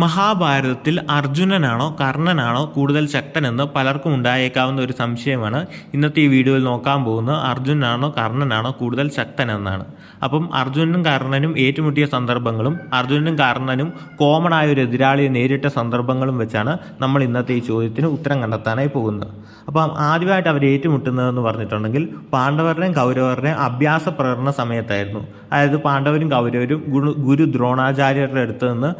മഹാഭാരതത്തിൽ അർജുനനാണോ കർണനാണോ കൂടുതൽ ശക്തനെന്ന് പലർക്കും ഉണ്ടായേക്കാവുന്ന ഒരു സംശയമാണ്. ഇന്നത്തെ ഈ വീഡിയോയിൽ നോക്കാൻ പോകുന്നത് അർജുനനാണോ കർണനാണോ കൂടുതൽ ശക്തനെന്നാണ്. അപ്പം അർജുനനും കർണനും ഏറ്റുമുട്ടിയ സന്ദർഭങ്ങളും അർജുനനും കർണനും കോമൺ ആയ ഒരു എതിരാളിയെ നേരിട്ട സന്ദർഭങ്ങളും വെച്ചാണ് നമ്മൾ ഇന്നത്തെ ഈ ചോദ്യത്തിന് ഉത്തരം കണ്ടെത്താനായി പോകുന്നത്. അപ്പം ആദ്യമായിട്ട് അവർ ഏറ്റുമുട്ടുന്നതെന്ന് പറഞ്ഞിട്ടുണ്ടെങ്കിൽ പാണ്ഡവരുടെയും കൗരവരുടെയും അഭ്യാസ പ്രകടന സമയത്തായിരുന്നു. അതായത് പാണ്ഡവരും കൗരവരും ഗുരു ദ്രോണാചാര്യരുടെ അടുത്ത് നിന്ന്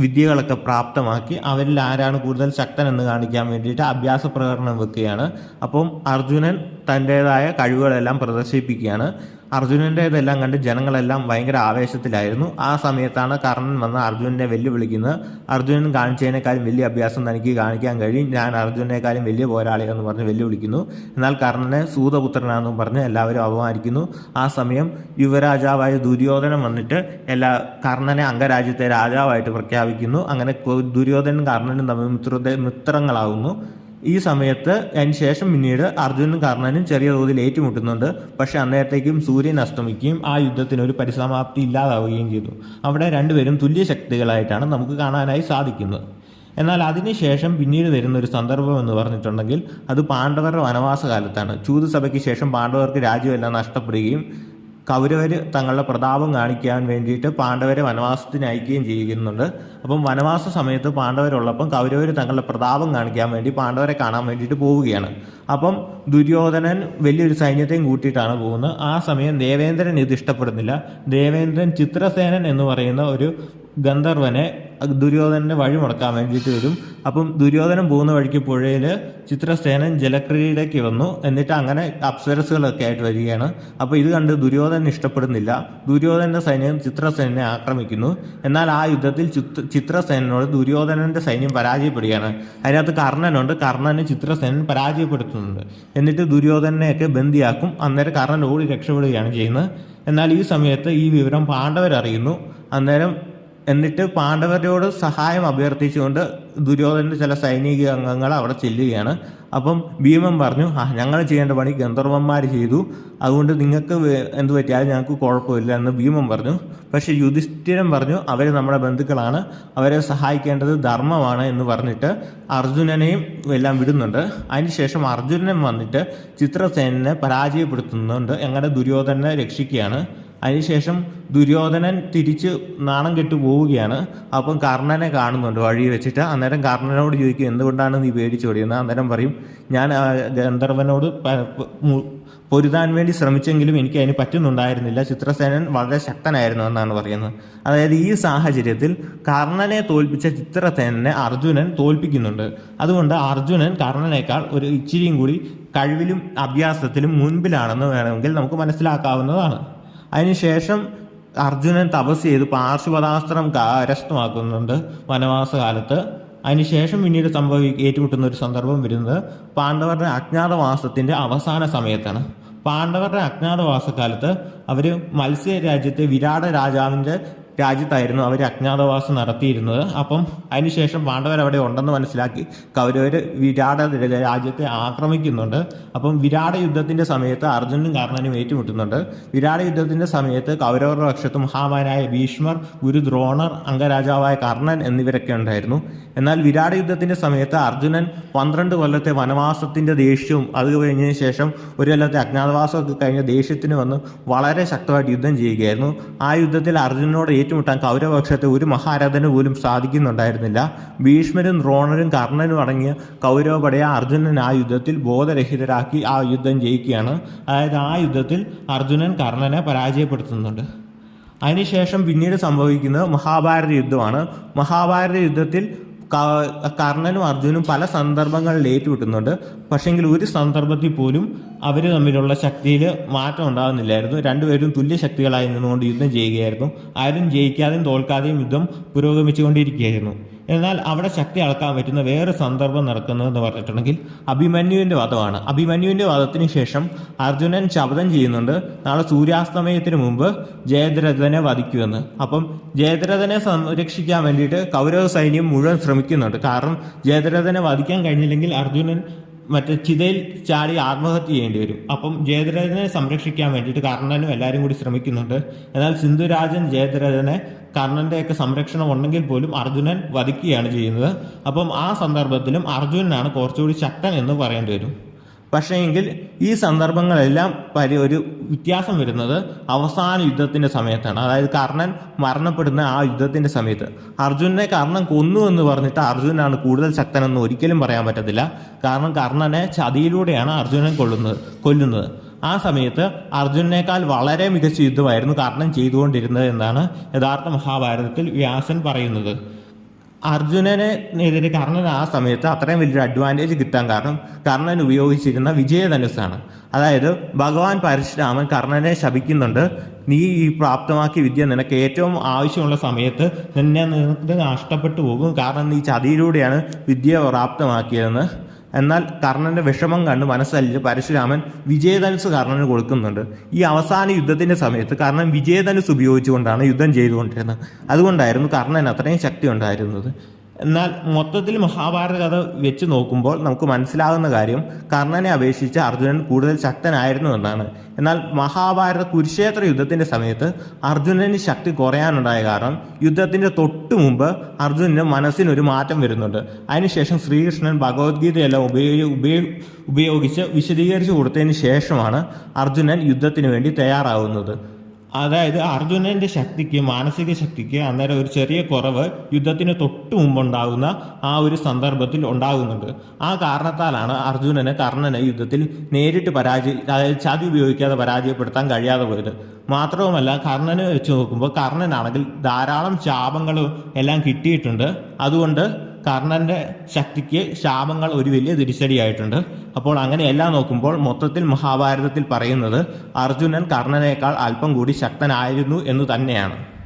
വിദ്യകളൊക്കെ പ്രാപ്തമാക്കി അവരിൽ ആരാണ് കൂടുതൽ ശക്തൻ എന്ന് കാണിക്കാൻ വേണ്ടിയിട്ട് അഭ്യാസ പ്രകടനം വെക്കുകയാണ്. അപ്പം അർജുനൻ തന്റേതായ കഴിവുകളെല്ലാം പ്രദർശിപ്പിക്കുകയാണ്. അർജുനന്റേതെല്ലാം കണ്ട് ജനങ്ങളെല്ലാം ഭയങ്കര ആവേശത്തിലായിരുന്നു. ആ സമയത്താണ് കർണൻ വന്ന് അർജുനനെ വെല്ലുവിളിക്കുന്നത്. അർജുനൻ കാണിച്ചതിനേക്കാളും വലിയ അഭ്യാസം തനിക്ക് കാണിക്കാൻ കഴിയും. ഞാൻ അർജുനേക്കാളും വലിയ പോരാളിയെന്ന് പറഞ്ഞ് വെല്ലുവിളിക്കുന്നു. എന്നാൽ കർണനെ സൂതപുത്രനാണെന്നും പറഞ്ഞ് എല്ലാവരും അപമാനിക്കുന്നു. ആ സമയം യുവരാജാവായ ദുര്യോധനൻ വന്നിട്ട് എല്ലാ കർണനെ അംഗരാജ്യത്തെ രാജാവായിട്ട് പ്രഖ്യാപിക്കുന്നു. അങ്ങനെ ദുര്യോധനൻ കർണനും തമ്മിൽ മിത്ര മിത്രങ്ങളാകുന്നു ഈ സമയത്ത് അതിന് ശേഷം പിന്നീട് അർജുനും കർണനും ചെറിയ തോതിൽ ഏറ്റുമുട്ടുന്നുണ്ട്. പക്ഷെ അന്നേരത്തേക്കും സൂര്യൻ അസ്തമിക്കുകയും ആ യുദ്ധത്തിന് ഒരു പരിസമാപ്തി ഇല്ലാതാവുകയും ചെയ്തു. അവിടെ രണ്ടുപേരും തുല്യ ശക്തികളായിട്ടാണ് നമുക്ക് കാണാനായി സാധിക്കുന്നത്. എന്നാൽ അതിനുശേഷം പിന്നീട് വരുന്ന ഒരു സന്ദർഭം എന്ന് പറഞ്ഞിട്ടുണ്ടെങ്കിൽ അത് പാണ്ഡവരുടെ വനവാസ കാലത്താണ് ചൂതുസഭയ്ക്ക് ശേഷം പാണ്ഡവർക്ക് രാജ്യമെല്ലാം നഷ്ടപ്പെടുകയും കൗരവർ തങ്ങളുടെ പ്രതാപം കാണിക്കാൻ വേണ്ടിയിട്ട് പാണ്ഡവരെ വനവാസത്തിന് അയക്കുകയും ചെയ്യുന്നുണ്ട്. അപ്പം വനവാസ സമയത്ത് പാണ്ഡവരുള്ളപ്പം കൗരവർ തങ്ങളുടെ പ്രതാപം കാണിക്കാൻ വേണ്ടി പാണ്ഡവരെ കാണാൻ വേണ്ടിയിട്ട് പോവുകയാണ്. അപ്പം ദുര്യോധനൻ വലിയൊരു സൈന്യത്തെയും കൂട്ടിയിട്ടാണ് പോകുന്നത്. ആ സമയം ദേവേന്ദ്രൻ ഇത് ഇഷ്ടപ്പെടുന്നില്ല. ദേവേന്ദ്രൻ ചിത്രസേനൻ എന്ന് പറയുന്ന ഒരു ഗന്ധർവനെ ദുര്യോധനനെ വഴിമുടക്കാൻ വേണ്ടിയിട്ട് വരും. അപ്പം ദുര്യോധനൻ പോകുന്ന വഴിക്ക് പുഴയിൽ ചിത്രസേനൻ ജലക്രീഡയ്ക്ക് വന്നു. എന്നിട്ട് അങ്ങനെ അപ്സരസുകളൊക്കെ ആയിട്ട് വരികയാണ്. അപ്പോൾ ഇത് കണ്ട് ദുര്യോധനൻ ഇഷ്ടപ്പെടുന്നില്ല. ദുര്യോധനന്റെ സൈന്യം ചിത്രസേനനെ ആക്രമിക്കുന്നു. എന്നാൽ ആ യുദ്ധത്തിൽ ചിത്ര ചിത്രസേനോട് ദുര്യോധനന്റെ സൈന്യം പരാജയപ്പെടുകയാണ്. അതിനകത്ത് കർണനുണ്ട്. കർണനെ ചിത്രസേനൻ പരാജയപ്പെടുത്തുന്നുണ്ട്. എന്നിട്ട് ദുര്യോധനനെയൊക്കെ ബന്ദിയാക്കും. അന്നേരം കർണൻ ഓടി രക്ഷപ്പെടുകയാണ് ചെയ്യുന്നത്. എന്നാൽ ഈ സമയത്ത് ഈ വിവരം പാണ്ഡവരറിയുന്നു. അന്നേരം എന്നിട്ട് പാണ്ഡവരോട് സഹായം അഭ്യർത്ഥിച്ചുകൊണ്ട് ദുര്യോധനന്റെ ചില സൈനിക അംഗങ്ങൾ അവിടെ ചെല്ലുകയാണ്. അപ്പം ഭീമൻ പറഞ്ഞു ആ ഞങ്ങൾ ചെയ്യേണ്ട പണി ഗന്ധർവന്മാർ ചെയ്തു. അതുകൊണ്ട് നിങ്ങൾക്ക് എന്ത് പറ്റിയാലും ഞങ്ങൾക്ക് കുഴപ്പമില്ല എന്ന് ഭീമൻ പറഞ്ഞു. പക്ഷേ യുധിഷ്ഠിരൻ പറഞ്ഞു അവർ നമ്മുടെ ബന്ധുക്കളാണ്. അവരെ സഹായിക്കേണ്ടത് ധർമ്മമാണ് എന്ന് പറഞ്ഞിട്ട് അർജുനനെയും എല്ലാം വിടുന്നുണ്ട്. അതിനുശേഷം അർജുനൻ വന്നിട്ട് ചിത്രസേനനെ പരാജയപ്പെടുത്തുന്നുണ്ട്. എങ്ങനെ ദുര്യോധനെ രക്ഷിക്കുകയാണ്. അതിനുശേഷം ദുര്യോധനൻ തിരിച്ച് നാണം കെട്ടു പോവുകയാണ്. അപ്പം കർണനെ കാണുന്നുണ്ട് വഴി വെച്ചിട്ട്. അന്നേരം കർണനോട് ചോദിക്കും എന്തുകൊണ്ടാണ് നീ പേടിച്ചോടിയെന്ന് അന്നേരം പറയും ഞാൻ ഗന്ധർവനോട് പൊരുതാൻ വേണ്ടി ശ്രമിച്ചെങ്കിലും എനിക്ക് അതിന് പറ്റുന്നുണ്ടായിരുന്നില്ല. ചിത്രസേനൻ വളരെ ശക്തനായിരുന്നു എന്നാണ് പറയുന്നത്. അതായത് ഈ സാഹചര്യത്തിൽ കർണനെ തോൽപ്പിച്ച ചിത്രസേനനെ അർജുനൻ തോൽപ്പിക്കുന്നുണ്ട്. അതുകൊണ്ട് അർജുനൻ കർണനേക്കാൾ ഒരു ഇച്ചിരിയും കൂടി കഴിവിലും അഭ്യാസത്തിലും മുൻപിലാണെന്ന് വേണമെങ്കിൽ നമുക്ക് മനസ്സിലാക്കാവുന്നതാണ്. അതിനുശേഷം അർജുനൻ തപസ് ചെയ്ത് പാർശ്വപദാസ്ത്രം കരസ്ഥമാക്കുന്നുണ്ട് വനവാസ കാലത്ത് അതിനുശേഷം പിന്നീട് സംഭവി ഏറ്റുമുട്ടുന്ന ഒരു സന്ദർഭം വരുന്നത് പാണ്ഡവരുടെ അജ്ഞാതവാസത്തിന്റെ അവസാന സമയത്താണ്. പാണ്ഡവരുടെ അജ്ഞാതവാസക്കാലത്ത് അവർ മത്സ്യ രാജ്യത്തെ വിരാട രാജാവിന്റെ രാജ്യത്തായിരുന്നു അവർ അജ്ഞാതവാസം നടത്തിയിരുന്നത്. അപ്പം അതിനുശേഷം പാണ്ഡവർ അവിടെ ഉണ്ടെന്ന് മനസ്സിലാക്കി. കൗരവർ വിരാട രാജ്യത്തെ ആക്രമിക്കുന്നുണ്ട്. അപ്പം വിരാട യുദ്ധത്തിന്റെ സമയത്ത് അർജുനും കർണനും ഏറ്റുമുട്ടുന്നുണ്ട്. വിരാട യുദ്ധത്തിന്റെ സമയത്ത് കൗരവരുടെ പക്ഷത്ത് മഹാമാനായ ഭീഷ്മർ ഗുരു ദ്രോണർ അംഗരാജാവായ കർണൻ എന്നിവരൊക്കെ ഉണ്ടായിരുന്നു. എന്നാൽ വിരാട യുദ്ധത്തിന്റെ സമയത്ത് അർജുനൻ പന്ത്രണ്ട് കൊല്ലത്തെ വനവാസത്തിന്റെ ദേഷ്യവും അത് കഴിഞ്ഞതിന് ശേഷം ഒരു കൊല്ലത്തെ അജ്ഞാതവാസമൊക്കെ കഴിഞ്ഞ ദേഷ്യത്തിന് വന്ന് വളരെ ശക്തമായിട്ട് യുദ്ധം ചെയ്യുകയായിരുന്നു. ആ യുദ്ധത്തിൽ അർജുനനോട് ഏറ്റുമുട്ടാൻ കൗരവപക്ഷത്തെ ഒരു മഹാരഥന് പോലും സാധിക്കുന്നുണ്ടായിരുന്നില്ല. ഭീഷ്മരും ദ്രോണരും കർണനും അടങ്ങിയ കൗരവപടയെ അർജുനൻ ആ യുദ്ധത്തിൽ ബോധരഹിതരാക്കി ആ യുദ്ധം ജയിക്കുകയാണ്. അതായത് ആ യുദ്ധത്തിൽ അർജുനൻ കർണനെ പരാജയപ്പെടുത്തുന്നുണ്ട്. അതിനുശേഷം പിന്നീട് സംഭവിക്കുന്നത് മഹാഭാരത യുദ്ധമാണ്. മഹാഭാരത യുദ്ധത്തിൽ കർണനും അർജുനും പല സന്ദർഭങ്ങളിൽ ഏറ്റുമുട്ടുന്നുണ്ട്. പക്ഷെങ്കിൽ ഒരു സന്ദർഭത്തിൽ പോലും അവർ തമ്മിലുള്ള ശക്തിയിൽ മാറ്റം ഉണ്ടാകുന്നില്ലായിരുന്നു. രണ്ടുപേരും തുല്യ ശക്തികളായി നിന്നുകൊണ്ട് യുദ്ധം ചെയ്യുകയായിരുന്നു. ആരും ജയിക്കാതെയും തോൽക്കാതെയും യുദ്ധം പുരോഗമിച്ചുകൊണ്ടിരിക്കുകയായിരുന്നു. എന്നാൽ അവിടെ ശക്തി അളക്കാൻ പറ്റുന്ന വേറെ സന്ദർഭം നടക്കുന്നതെന്ന് പറഞ്ഞിട്ടുണ്ടെങ്കിൽ അഭിമന്യുവിന്റെ വധമാണ് അഭിമന്യുവിന്റെ വധത്തിന് ശേഷം അർജുനൻ ശബ്ദം ചെയ്യുന്നുണ്ട്. നാളെ സൂര്യാസ്തമയത്തിന് മുമ്പ് ജയദ്രഥനെ വധിക്കുമെന്ന്. അപ്പം ജയദ്രഥനെ സംരക്ഷിക്കാൻ വേണ്ടിയിട്ട് കൗരവ സൈന്യം മുഴുവൻ ശ്രമിക്കുന്നുണ്ട്. കാരണം ജയദ്രഥനെ വധിക്കാൻ കഴിഞ്ഞില്ലെങ്കിൽ അർജുനൻ മറ്റേ ചിതയിൽ ചാടി ആത്മഹത്യ ചെയ്യേണ്ടി വരും. അപ്പം ജയദ്രഥനെ സംരക്ഷിക്കാൻ വേണ്ടിയിട്ട് കർണനും എല്ലാവരും കൂടി ശ്രമിക്കുന്നുണ്ട്. എന്നാൽ സിന്ധുരാജൻ ജയദ്രഥനെ കർണന്റെയൊക്കെ സംരക്ഷണം ഉണ്ടെങ്കിൽ പോലും അർജുനൻ വധിക്കുകയാണ് ചെയ്യുന്നത്. അപ്പം ആ സന്ദർഭത്തിലും അർജുനനാണ് കുറച്ചുകൂടി ശക്തൻ എന്ന് പറയേണ്ടി വരും. പക്ഷേ എങ്കിൽ ഈ സന്ദർഭങ്ങളെല്ലാം പരി ഒരു വ്യത്യാസം വരുന്നത് അവസാന യുദ്ധത്തിന്റെ സമയത്താണ്. അതായത് കർണൻ മരണപ്പെടുന്ന ആ യുദ്ധത്തിന്റെ സമയത്ത്. അർജുനനെ കർണൻ കൊന്നു എന്ന് പറഞ്ഞിട്ട് അർജുനാണ് കൂടുതൽ ശക്തനെന്ന് ഒരിക്കലും പറയാൻ പറ്റത്തില്ല. കാരണം കർണനെ ചതിയിലൂടെയാണ് അർജുനൻ കൊള്ളുന്നത് കൊല്ലുന്നത്. ആ സമയത്ത് അർജുനേക്കാൾ വളരെ മികച്ച യുദ്ധമായിരുന്നു കർണൻ ചെയ്തുകൊണ്ടിരുന്നത് എന്നാണ് യഥാർത്ഥ മഹാഭാരതത്തിൽ വ്യാസൻ പറയുന്നത്. അർജുനനെതിരെ കർണൻ ആ സമയത്ത് അത്രയും വലിയൊരു അഡ്വാന്റേജ് കിട്ടാൻ കാരണം കർണൻ ഉപയോഗിച്ചിരുന്ന വിജയധനുസ്സാണ്. അതായത് ഭഗവാൻ പരശുരാമൻ കർണനെ ശപിക്കുന്നുണ്ട്. നീ ഈ പ്രാപ്തമാക്കിയ വിദ്യ നിനക്ക് ഏറ്റവും ആവശ്യമുള്ള സമയത്ത് നിന്നെ നിനക്ക് നഷ്ടപ്പെട്ടു പോകും. കാരണം നീ ചതിയിലൂടെയാണ് വിദ്യ പ്രാപ്തമാക്കിയതെന്ന് എന്നാൽ കർണന്റെ വിഷമം കണ്ട് മനസ്സലിച്ച് പരശുരാമൻ വിജയധനുസ് കർണന് കൊടുക്കുന്നുണ്ട്. ഈ അവസാന യുദ്ധത്തിന്റെ സമയത്ത് കർണൻ വിജയധനുസ് ഉപയോഗിച്ചുകൊണ്ടാണ് യുദ്ധം ചെയ്തുകൊണ്ടിരുന്നത്. അതുകൊണ്ടായിരുന്നു കർണൻ അത്രയും ശക്തി ഉണ്ടായിരുന്നത്. എന്നാൽ മൊത്തത്തിൽ മഹാഭാരത കഥ വെച്ച് നോക്കുമ്പോൾ നമുക്ക് മനസ്സിലാകുന്ന കാര്യം കർണനെ അപേക്ഷിച്ച് അർജുനൻ കൂടുതൽ ശക്തനായിരുന്നു എന്നാണ്. എന്നാൽ മഹാഭാരത കുരുക്ഷേത്ര യുദ്ധത്തിന്റെ സമയത്ത് അർജുനന് ശക്തി കുറയാനുണ്ടായ കാരണം യുദ്ധത്തിന്റെ തൊട്ടു മുമ്പ് അർജുനന് മനസ്സിനൊരു മാറ്റം വരുന്നുണ്ട്. അതിനുശേഷം ശ്രീകൃഷ്ണൻ ഭഗവത്ഗീതയെല്ലാം ഉപയോഗി ഉപയോഗ ഉപയോഗിച്ച് വിശദീകരിച്ചു കൊടുത്തതിന് ശേഷമാണ് അർജുനൻ യുദ്ധത്തിന് വേണ്ടി തയ്യാറാവുന്നത്. അതായത് അർജുനന്റെ ശക്തിക്ക് മാനസിക ശക്തിക്ക് അന്നേരം ഒരു ചെറിയ കുറവ് യുദ്ധത്തിന് തൊട്ട് മുമ്പുണ്ടാകുന്ന ആ ഒരു സന്ദർഭത്തിൽ ഉണ്ടാകുന്നുണ്ട്. ആ കാരണത്താലാണ് അർജുനന് കർണനെ യുദ്ധത്തിൽ നേരിട്ട് പരാജയ അതായത് ചതി ഉപയോഗിക്കാതെ പരാജയപ്പെടുത്താൻ കഴിയാതെ പോയത്. മാത്രവുമല്ല കർണനെ വെച്ച് നോക്കുമ്പോൾ കർണനാണെങ്കിൽ ധാരാളം ശാപങ്ങളും എല്ലാം കിട്ടിയിട്ടുണ്ട്. അതുകൊണ്ട് കർണന്റെ ശക്തിക്ക് ശാപങ്ങൾ ഒരു വലിയ തിരിച്ചടിയായിട്ടുണ്ട്. അപ്പോൾ അങ്ങനെയെല്ലാം നോക്കുമ്പോൾ മൊത്തത്തിൽ മഹാഭാരതത്തിൽ പറയുന്നത് അർജുനൻ കർണനേക്കാൾ അല്പം കൂടി ശക്തനായിരുന്നു എന്ന് തന്നെയാണ്.